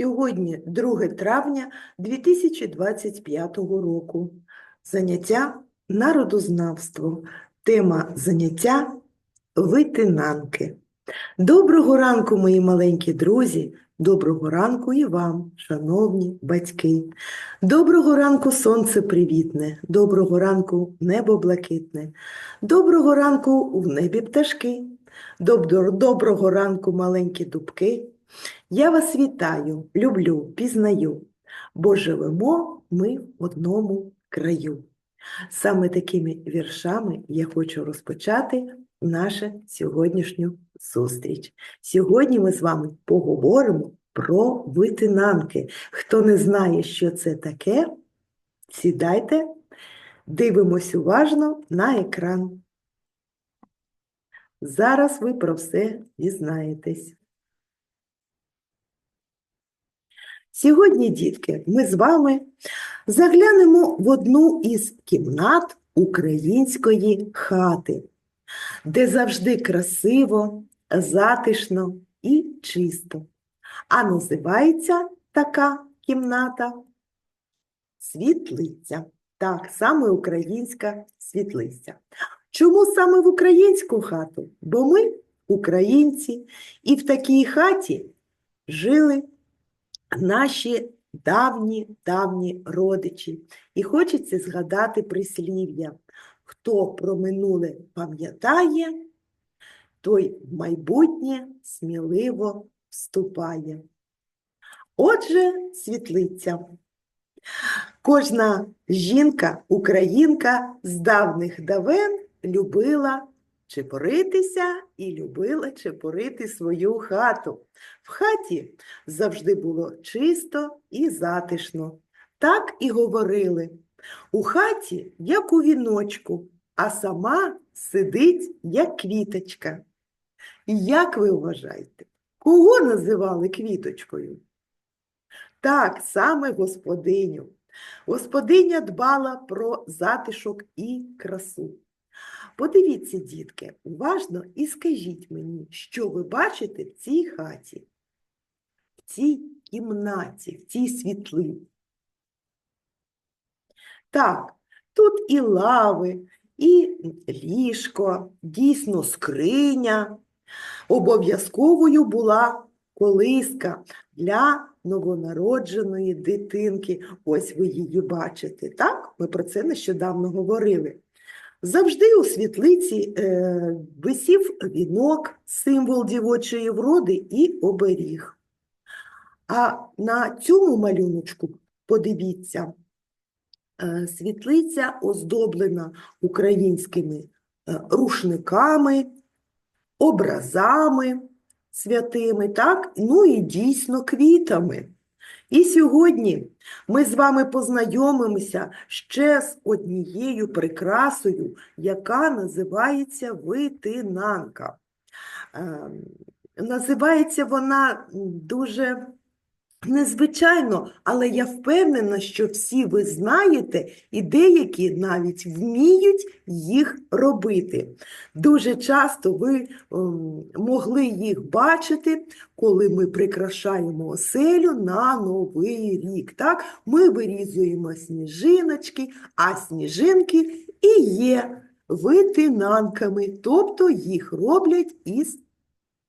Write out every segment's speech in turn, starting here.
Сьогодні 2 травня 2025 року. Заняття народознавство. Тема заняття витинанки. Доброго ранку, мої маленькі друзі. Доброго ранку і вам, шановні батьки. Доброго ранку, сонце привітне. Доброго ранку, небо блакитне. Доброго ранку в небі пташки. Добро- Доброго ранку, маленькі дубки. Я вас вітаю, люблю, пізнаю, бо живемо ми в одному краю. Саме такими віршами я хочу розпочати нашу сьогоднішню зустріч. Сьогодні ми з вами поговоримо про витинанки. Хто не знає, що це таке, сідайте, дивимось уважно на екран. Зараз ви про все дізнаєтесь. Сьогодні, дітки, ми з вами заглянемо в одну із кімнат української хати, де завжди красиво, затишно і чисто. А називається така кімната світлиця. Так, саме українська світлиця. Чому саме в українську хату? Бо ми українці, і в такій хаті жили наші давні давні родичі. І хочеться згадати прислів'я. Хто про минуле пам'ятає, той в майбутнє сміливо вступає. Отже, світлиця. Кожна жінка, українка з давних давен любила чепуритися і любила чепурити свою хату. В хаті завжди було чисто і затишно. Так і говорили. У хаті, як у віночку, а сама сидить, як квіточка. Як ви вважаєте, кого називали квіточкою? Так, саме господиню. Господиня дбала про затишок і красу. Подивіться, дітки, уважно і скажіть мені, що ви бачите в цій хаті, в цій кімнаті, в цій світлині. Так, тут і лави, і ліжко, дійсно скриня. Обов'язковою була колиска для новонародженої дитинки. Ось ви її бачите, так? Ми про це нещодавно говорили. Завжди у світлиці е, висів вінок, символ дівочої вроди і оберіг. А на цьому малюночку, подивіться, е, світлиця оздоблена українськими е, рушниками, образами святими, так? ну і дійсно квітами. І сьогодні ми з вами познайомимося ще з однією прикрасою, яка називається витинанка. Ем, Називається вона дуже незвичайно, але я впевнена, що всі ви знаєте, і деякі навіть вміють їх робити. Дуже часто ви ем, могли їх бачити, коли ми прикрашаємо оселю на Новий рік. Так? Ми вирізуємо сніжиночки, а сніжинки і є витинанками, тобто їх роблять із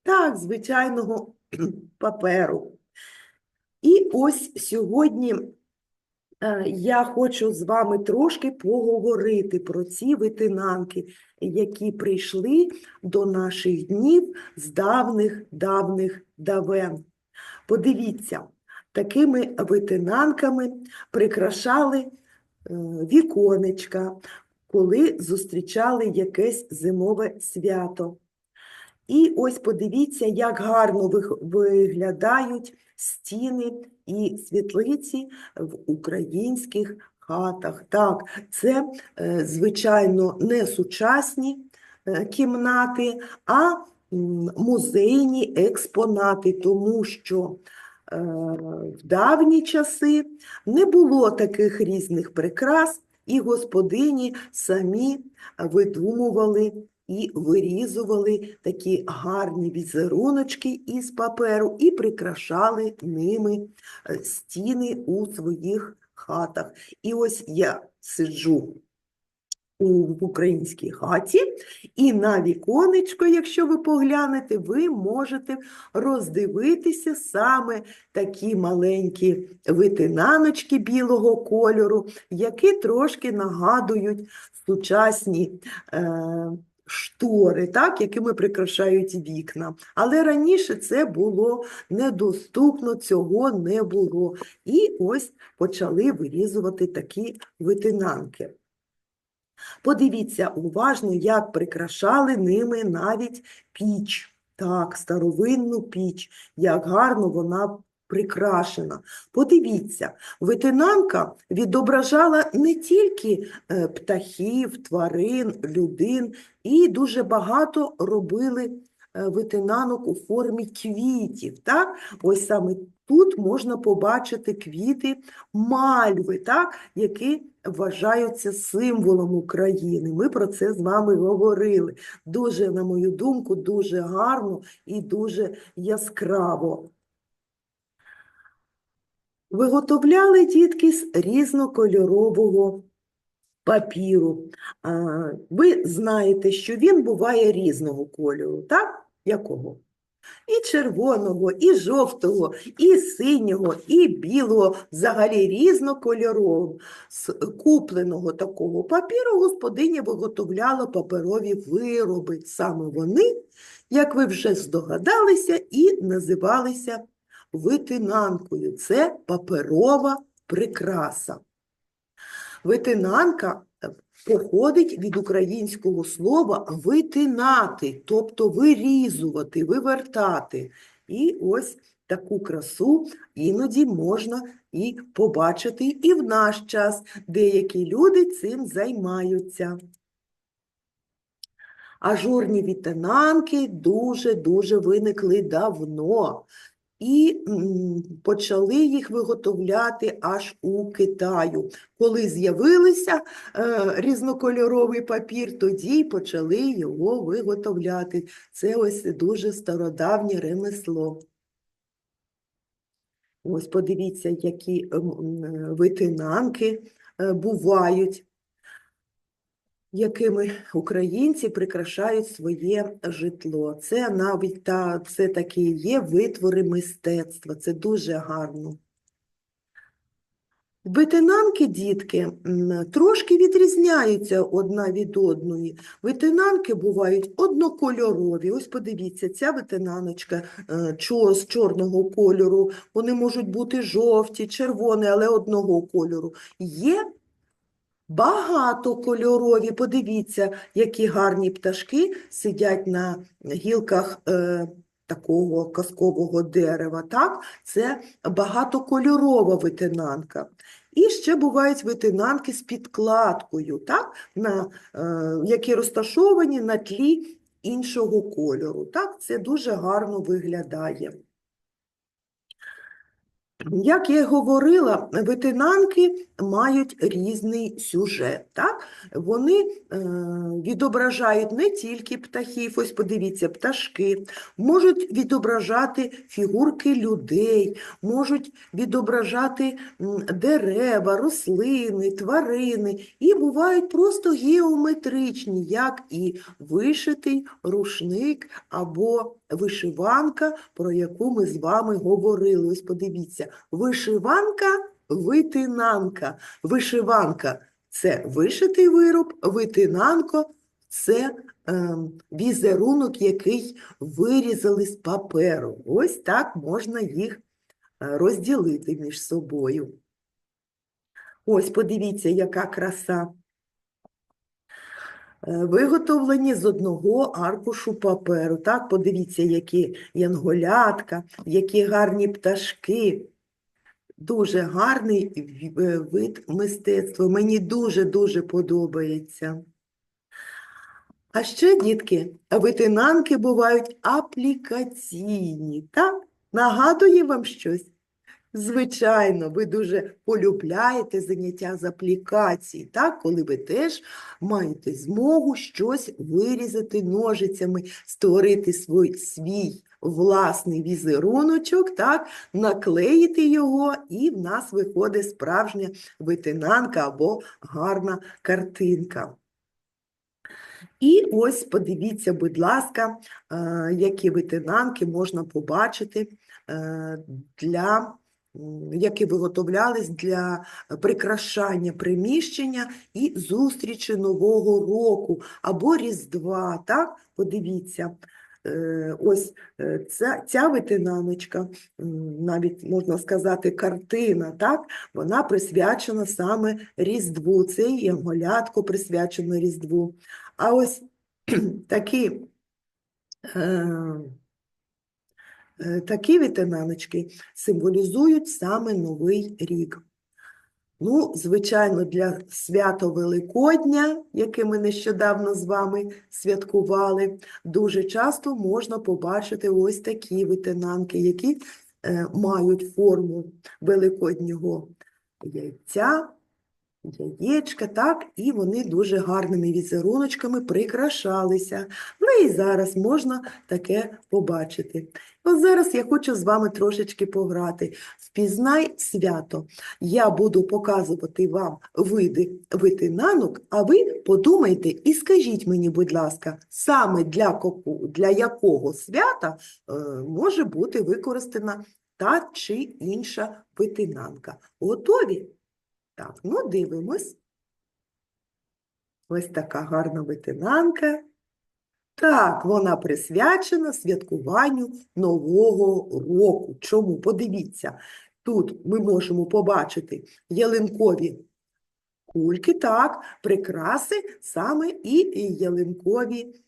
так, звичайного паперу. І ось сьогодні е, я хочу з вами трошки поговорити про ці витинанки, які прийшли до наших днів з давних-давних давен. Подивіться, такими витинанками прикрашали е, віконечка, коли зустрічали якесь зимове свято. І ось подивіться, як гарно виглядають стіни і світлиці в українських хатах. Так, це, е, звичайно, не сучасні е, кімнати, а музейні експонати, тому що е, в давні часи не було таких різних прикрас, і господині самі видумували і вирізували такі гарні візеруночки із паперу і прикрашали ними е, стіни у своїх хатах. І ось я сиджу в українській хаті, і на віконечко, якщо ви поглянете, ви можете роздивитися саме такі маленькі витинаночки білого кольору, які трошки нагадують сучасні е, штори, так, якими прикрашають вікна. Але раніше це було недоступно, цього не було. І ось почали вирізувати такі витинанки. Подивіться уважно, як прикрашали ними навіть піч. Так, старовинну піч, як гарно вона прикрашена. Подивіться, витинанка відображала не тільки е, птахів, тварин, людин, і дуже багато робили е, витинанок у формі квітів. Так? Ось саме тут можна побачити квіти мальви, так? які вважаються символом України. Ми про це з вами говорили. Дуже, на мою думку, дуже гарно і дуже яскраво. Виготовляли дітки з різнокольорового папіру. Ви знаєте, що він буває різного кольору, так? Якого? І червоного, і жовтого, і синього, і білого, взагалі різнокольорового. З купленого такого папіру господиня виготовляла паперові вироби. Саме вони, як ви вже здогадалися, і називалися витинанкою. Це паперова прикраса. Витинанка походить від українського слова витинати, тобто вирізувати, вивертати. І ось таку красу іноді можна і побачити і в наш час. Деякі люди цим займаються. Ажурні вітинанки дуже-дуже виникли давно. І почали їх виготовляти аж у Китаю. Коли з'явилися е, різнокольоровий папір, тоді почали його виготовляти. Це ось дуже стародавнє ремесло. Ось подивіться, які витинанки е, бувають, якими українці прикрашають своє житло. Це навіть та, це такі є витвори мистецтва, це дуже гарно. Витинанки, дітки, трошки відрізняються одна від одної. Витинанки бувають однокольорові. Ось подивіться, ця витинаночка е, з чорного кольору. Вони можуть бути жовті, червоні, але одного кольору. Є багатокольорові. Подивіться, які гарні пташки сидять на гілках е, такого казкового дерева. Так? Це багатокольорова витинанка. І ще бувають витинанки з підкладкою, так? На, е, які розташовані на тлі іншого кольору. Так? Це дуже гарно виглядає. Як я говорила, витинанки мають різний сюжет. Так? Вони е, відображають не тільки птахів, ось подивіться, пташки, можуть відображати фігурки людей, можуть відображати дерева, рослини, тварини, і бувають просто геометричні, як і вишитий рушник або вишиванка, про яку ми з вами говорили. Ось подивіться, вишиванка, витинанка. Вишиванка – це вишитий вироб, витинанко – це ем, візерунок, який вирізали з паперу. Ось так можна їх е, розділити між собою. Ось подивіться, яка краса. Е, Виготовлені з одного аркушу паперу. Так, подивіться, які янголятка, які гарні пташки. Дуже гарний е, вид мистецтва. Мені дуже-дуже подобається. А ще, дітки, витинанки бувають аплікаційні. Так? Нагадує вам щось? Звичайно, ви дуже полюбляєте заняття з аплікації, так? Коли ви теж маєте змогу щось вирізати ножицями, створити свій, свій власний візеруночок, так? наклеїти його, і в нас виходить справжня витинанка або гарна картинка. І ось подивіться, будь ласка, е, які витинанки можна побачити е, для які виготовлялись для прикрашання приміщення і зустрічі Нового року або Різдва. Так? Подивіться, ось е, ця, ця витинаночка, навіть можна сказати, картина, так? вона присвячена саме Різдву. Це і Янголятко присвячено Різдву. А ось такі, е, е, такі витинаночки символізують саме Новий рік. Ну, звичайно, для свято Великодня, яке ми нещодавно з вами святкували, дуже часто можна побачити ось такі витинанки, які е, мають форму великоднього яйця, яєчка, так, і вони дуже гарними візеруночками прикрашалися. Ну і зараз можна таке побачити. От зараз я хочу з вами трошечки пограти. Впізнай свято. Я буду показувати вам види витинанок, а ви подумайте і скажіть мені, будь ласка, саме для, коку- для якого свята е, може бути використана та чи інша витинанка. Готові? Так, ну дивимось. Ось така гарна витинанка. Так, вона присвячена святкуванню Нового року. Чому? Подивіться, тут ми можемо побачити ялинкові кульки, так, прикраси, саме і ялинкові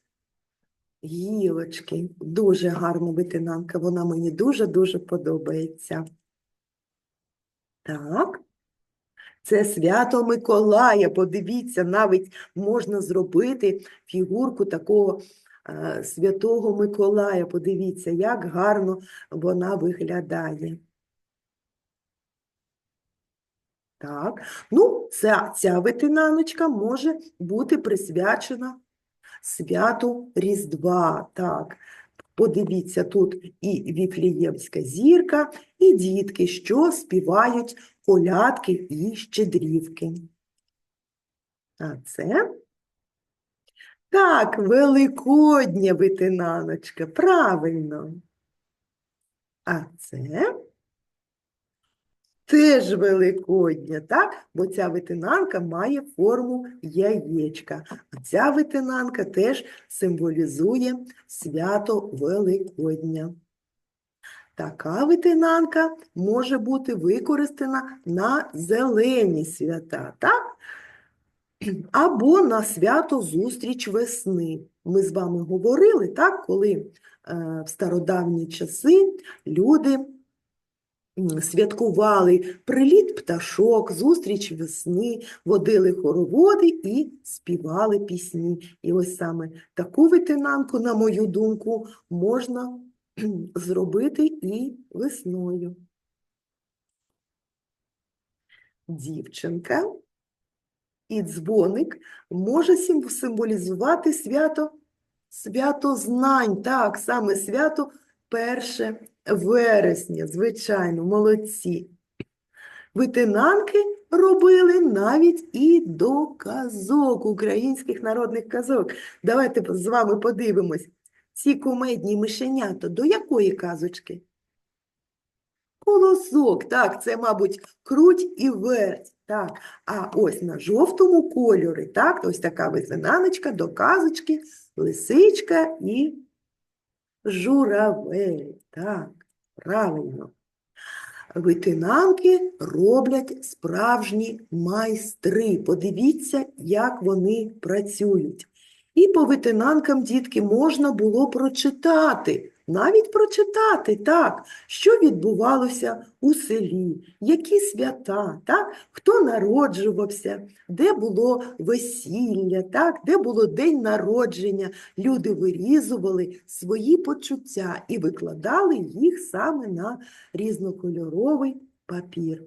гілочки. Дуже гарна витинанка, вона мені дуже-дуже подобається. Так. Це свято Миколая. Подивіться, навіть можна зробити фігурку такого е, святого Миколая. Подивіться, як гарно вона виглядає. Так, ну, ця, ця витинаночка може бути присвячена святу Різдва. Так, подивіться, тут і Віфліємська зірка, і дітки, що співають колядки і щедрівки. А це? Так, великодня витинаночка, правильно. А це теж великодня, так? Бо ця витинанка має форму яєчка. А ця витинанка теж символізує свято Великодня. Така витинанка може бути використана на зелені свята, так? Або на свято зустріч весни. Ми з вами говорили, так, коли е, в стародавні часи люди святкували приліт пташок, зустріч весни, водили хороводи і співали пісні. І ось саме таку витинанку, на мою думку, можна зробити і весною. Дівчинка і дзвоник може символізувати свято, свято знань, так, саме свято 1 вересня, звичайно, молодці. Витинанки робили навіть і до казок, українських народних казок. Давайте з вами подивимось. Ці кумедні мишенята до якої казочки? Колосок, так, це, мабуть, круть і верть. Так, а ось на жовтому кольорі, так, ось така витинаночка до казочки, лисичка і журавель. Так, правильно. Витинанки роблять справжні майстри. Подивіться, як вони працюють. І по витинанкам, дітки, можна було прочитати, навіть прочитати, так, що відбувалося у селі, які свята, так, хто народжувався, де було весілля, так, де було день народження. Люди вирізували свої почуття і викладали їх саме на різнокольоровий папір.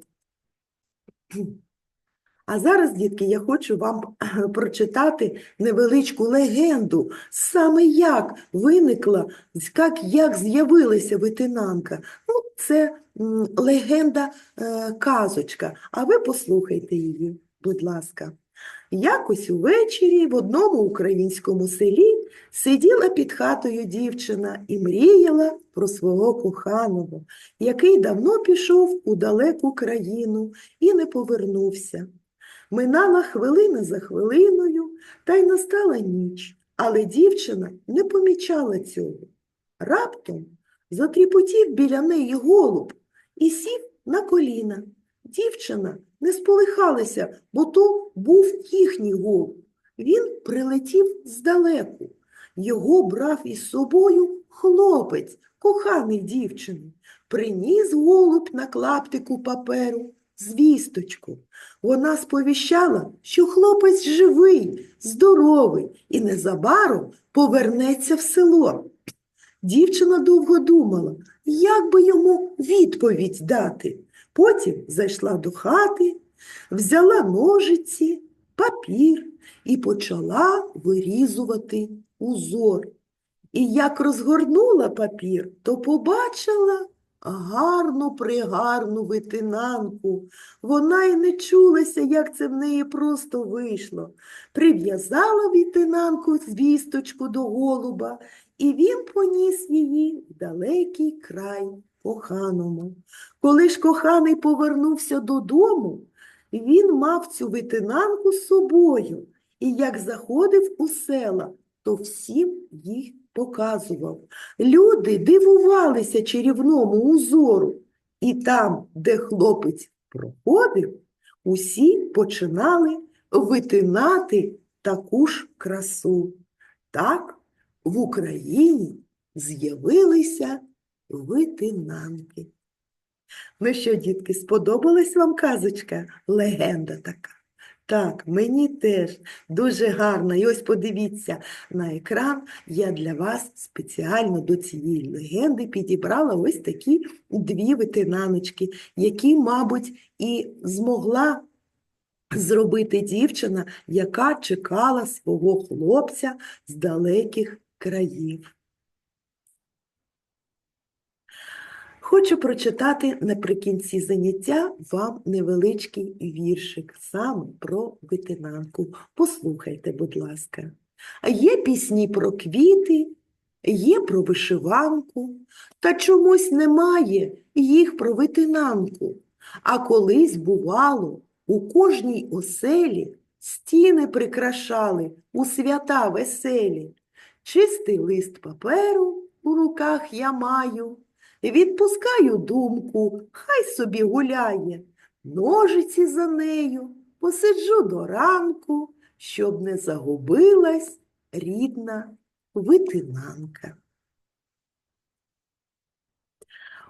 А зараз, дітки, я хочу вам прочитати невеличку легенду, саме як виникла, як, як з'явилася витинанка. Ну, це легенда е, казочка, а ви послухайте її, будь ласка. Якось увечері в одному українському селі сиділа під хатою дівчина і мріяла про свого коханого, який давно пішов у далеку країну і не повернувся. Минала хвилина за хвилиною, та й настала ніч, але дівчина не помічала цього. Раптом затріпотів біля неї голуб і сів на коліна. Дівчина не сполихалася, бо то був їхній голуб. Він прилетів здалеку. Його брав із собою хлопець, коханий дівчини. Приніс голуб на клаптику паперу звісточку. Вона сповіщала, що хлопець живий, здоровий і незабаром повернеться в село. Дівчина довго думала, як би йому відповідь дати. Потім зайшла до хати, взяла ножиці, папір і почала вирізувати узор. І як розгорнула папір, то побачила гарну пригарну витинанку. Вона й не чулася, як це в неї просто вийшло. Прив'язала вітинанку звісточку до голуба, і він поніс її в далекий край коханому. Коли ж коханий повернувся додому, він мав цю витинанку з собою, і як заходив у села, то всім їх показував. Люди дивувалися чарівному узору, і там, де хлопець проходив, усі починали витинати таку ж красу. Так в Україні з'явилися витинанки. Ну що, дітки, сподобалась вам казочка? Легенда така. Так, мені теж дуже гарно. І ось подивіться на екран. Я для вас спеціально до цієї легенди підібрала ось такі дві витинаночки, які, мабуть, і змогла зробити дівчина, яка чекала свого хлопця з далеких країв. Хочу прочитати наприкінці заняття вам невеличкий віршик саме про витинанку. Послухайте, будь ласка. Є пісні про квіти, є про вишиванку, та чомусь немає їх про витинанку. А колись, бувало, у кожній оселі стіни прикрашали у свята веселі. Чистий лист паперу у руках я маю. Відпускаю думку, хай собі гуляє, ножиці за нею, посиджу до ранку, щоб не загубилась рідна витинанка.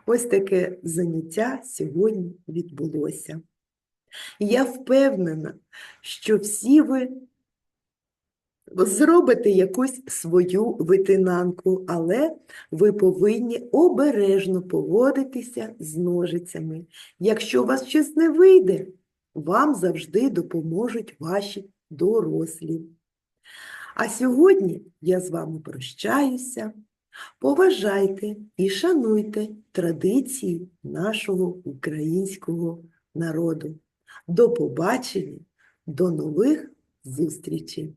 Ось таке заняття сьогодні відбулося. Я впевнена, що всі ви зробите якусь свою витинанку, але ви повинні обережно поводитися з ножицями. Якщо у вас щось не вийде, вам завжди допоможуть ваші дорослі. А сьогодні я з вами прощаюся. Поважайте і шануйте традиції нашого українського народу. До побачення, до нових зустрічей!